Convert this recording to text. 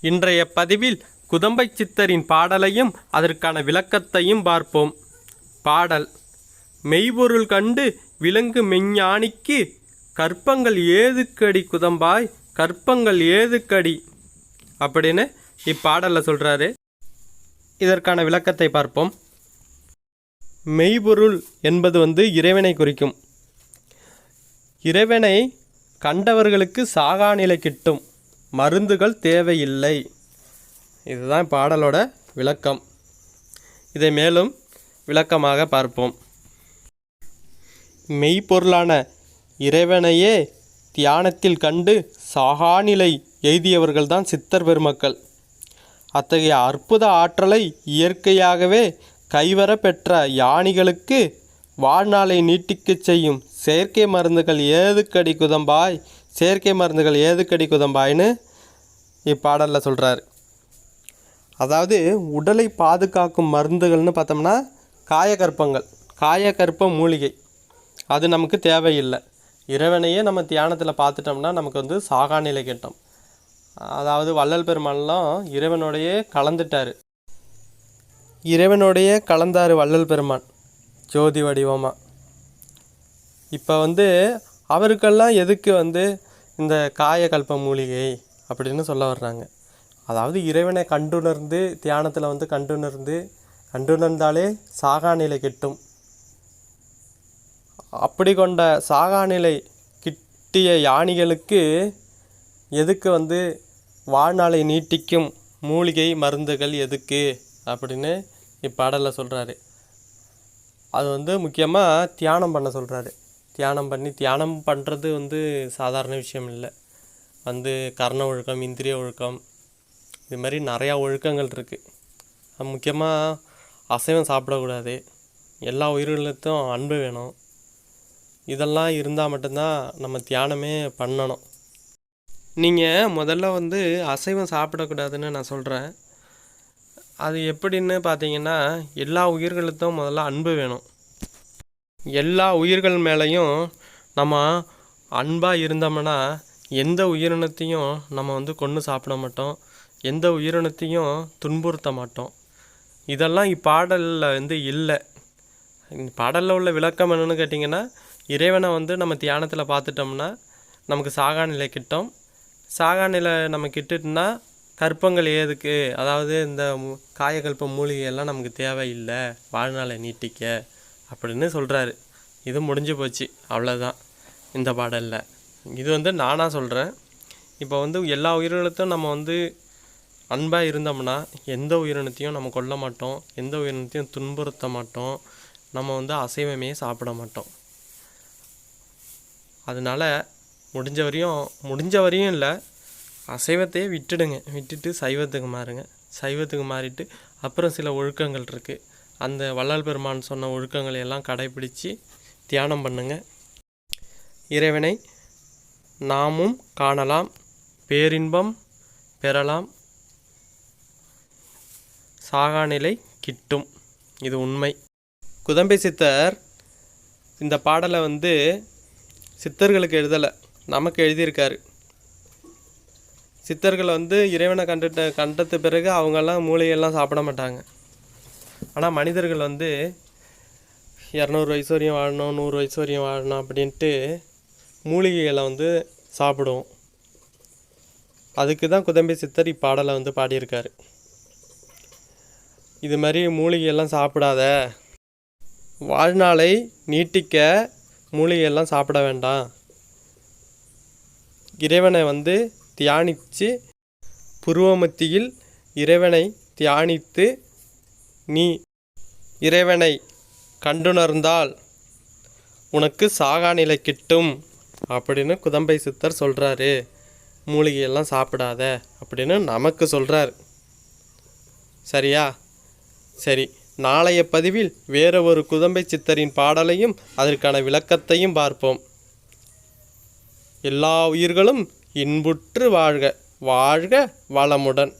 இன்றைய பதிவில் குதம்பை சித்தரின் பாடலையும் அதற்கான விளக்கத்தையும் பார்ப்போம். பாடல் மெய்பொருள் கண்டு விலங்கு மெஞ்ஞானிக்கு கற்பங்கள் ஏதுக்கடி குதம்பாய் கற்பங்கள் ஏதுக்கடி அப்படின்னு இப்பாடலில் சொல்கிறாரு இதற்கான விளக்கத்தை பார்ப்போம். மெய்பொருள் என்பது வந்து இறைவனை குறிக்கும். இறைவனை கண்டவர்களுக்கு சாகா நிலை கிட்டும். மருந்துகள் தேவையில்லை. இதுதான் பாடலோட விளக்கம். இதை மேலும் விளக்கமாக பார்ப்போம். மெய்ப்பொருளான இறைவனையே தியானத்தில் கண்டு சாகாநிலை எய்தியவர்கள்தான் சித்தர் பெருமக்கள். அத்தகைய அற்புத ஆற்றலை இயற்கையாகவே கைவர பெற்ற யானிகளுக்கு வாழ்நாளை நீட்டிக்கச் செய்யும் செயற்கை மருந்துகள் ஏதுக்கடி குதம்பாய் செயற்கை மருந்துகள் ஏதுக்கடி குதம்பாய்னு இப்பாடலில் சொல்கிறார் அதாவது உடலை பாதுகாக்கும் மருந்துகள்னு பார்த்தோம்னா காயகற்பங்கள் காயகற்ப மூலிகை. அது நமக்கு தேவையில்லை. இறைவனையே நம்ம தியானத்தில் பார்த்துட்டோம்னா நமக்கு வந்து சாகாநிலை நிலை அதாவது வள்ளல் பெருமான்லாம் இறைவனோடையே கலந்துட்டார். இறைவனோடையே கலந்தார் வள்ளல் பெருமான் ஜோதி வடிவமாக இப்போ வந்து அவருக்கெல்லாம் எதுக்கு வந்து இந்த காயகல்ப மூலிகை அப்படின்னு சொல்ல வர்றாங்க. அதாவது இறைவனை கண்டுணர்ந்து தியானத்தில் வந்து கண்டுணர்ந்து கண்டுணர்ந்தாலே சாகா நிலை கிட்டும். அப்படி கொண்ட சாகா நிலை கிட்டிய யானிகளுக்கு எதுக்கு வந்து வாழ்நாளை நீட்டிக்கும் மூலிகை மருந்துகள் எதுக்கு அப்படின்னு இப்பாடலில் சொல்கிறாரு அது வந்து முக்கியமாக தியானம் பண்ண சொல்கிறாரு தியானம் பண்ணி தியானம் பண்ணுறது வந்து சாதாரண விஷயம் இல்லை. வந்து கர்ண ஒழுக்கம் இந்திரிய ஒழுக்கம் இது மாதிரி நிறையா ஒழுக்கங்கள் இருக்குது முக்கியமாக அசைவம் சாப்பிடக்கூடாது. எல்லா உயிரினத்தும் அன்பு வேணும். இதெல்லாம் இருந்தால் மட்டும்தான் நம்ம தியானமே பண்ணணும். நீங்கள் முதல்ல வந்து அசைவம் சாப்பிடக்கூடாதுன்னு நான் சொல்கிறேன் அது எப்படின்னு பார்த்தீங்கன்னா எல்லா உயிர்களுக்கும் முதல்ல அன்பு வேணும். எல்லா உயிர்கள் மேலேயும் நம்ம அன்பாக இருந்தோம்னா எந்த உயிரினத்தையும் நம்ம வந்து கொன்று சாப்பிட மாட்டோம். எந்த உயிரினத்தையும் துன்புறுத்த மாட்டோம். இதெல்லாம் இப்பாடலில் வந்து இல்லை. பாடலில் உள்ள விளக்கம் என்னென்னு கேட்டிங்கன்னா இறைவனை வந்து நம்ம தியானத்தில் பார்த்துட்டோம்னா நமக்கு சாகா நிலை கிட்டோம். சாகா நிலை நம்ம கிட்டுட்டுனா கற்பங்கள் ஏதுக்கு? அதாவது இந்த மு- மூலிகையெல்லாம் நமக்கு தேவையில்லை. வாழ்நாளை நீட்டிக்க. அப்படின்னு சொல்கிறாரு இது முடிஞ்சு போச்சு. அவ்வளோதான் இந்த பாடலில். இது வந்து நானாக சொல்கிறேன் இப்போ வந்து எல்லா உயிரினத்தையும் நம்ம வந்து அன்பாக இருந்தோம்னா எந்த உயிரினத்தையும் நம்ம கொல்ல மாட்டோம். எந்த உயிரினத்தையும் துன்புறுத்த மாட்டோம். நம்ம வந்து அசைவமே சாப்பிட மாட்டோம். அதனால் முடிஞ்ச வரையும் முடிஞ்ச வரையும் இல்லை அசைவத்தையே விட்டுடுங்க. விட்டுட்டு சைவத்துக்கு மாறுங்க. சைவத்துக்கு மாறிட்டு அப்புறம் சில ஒழுக்கங்கள் இருக்குது அந்த வள்ளல் பெருமான் சொன்ன ஒழுக்கங்களை எல்லாம் கடைபிடித்து தியானம் பண்ணுங்க. இறைவனை நாமும் காணலாம் பேரின்பம் பெறலாம். சாகாநிலை கிட்டும். இது உண்மை. குதம்பை சித்தர் இந்த பாடலை வந்து சித்தர்களுக்கு எழுதலை. நமக்கு எழுதியிருக்காரு. சித்தர்கள் வந்து இறைவனை கண்டுட்ட கண்டத்து பிறகு அவங்கெல்லாம் மூளையெல்லாம் சாப்பிட மாட்டாங்க. ஆனால் மனிதர்கள் வந்து இரநூறு வயசு வரையும் வாழணும் நூறு வயசு வரையும் வாழணும் அப்படின்ட்டு மூலிகைகளை வந்து சாப்பிடுவோம். அதுக்கு தான் குதம்பி சித்தர் இப்பாடலை வந்து பாடியிருக்காரு. இது மாதிரி மூலிகையெல்லாம் சாப்பிடாத வாழ்நாளை நீட்டிக்க மூலிகையெல்லாம் சாப்பிட வேண்டாம். இறைவனை வந்து தியானித்து புருவமத்தியில் இறைவனை தியானித்து நீ இறைவனை கண்டுணர்ந்தால் உனக்கு சாகா நிலை கிட்டும் அப்படின்னு குதம்பை சித்தர் சொல்கிறாரு மூலிகையெல்லாம் சாப்பிடாத அப்படின்னு நமக்கு சொல்கிறார் சரியா? சரி. நாளைய பதிவில் வேற ஒரு குதம்பை சித்தரின் பாடலையும் அதற்கான விளக்கத்தையும் பார்ப்போம். எல்லா உயிர்களும் இன்புற்று வாழ்க. வாழ்க வளமுடன்.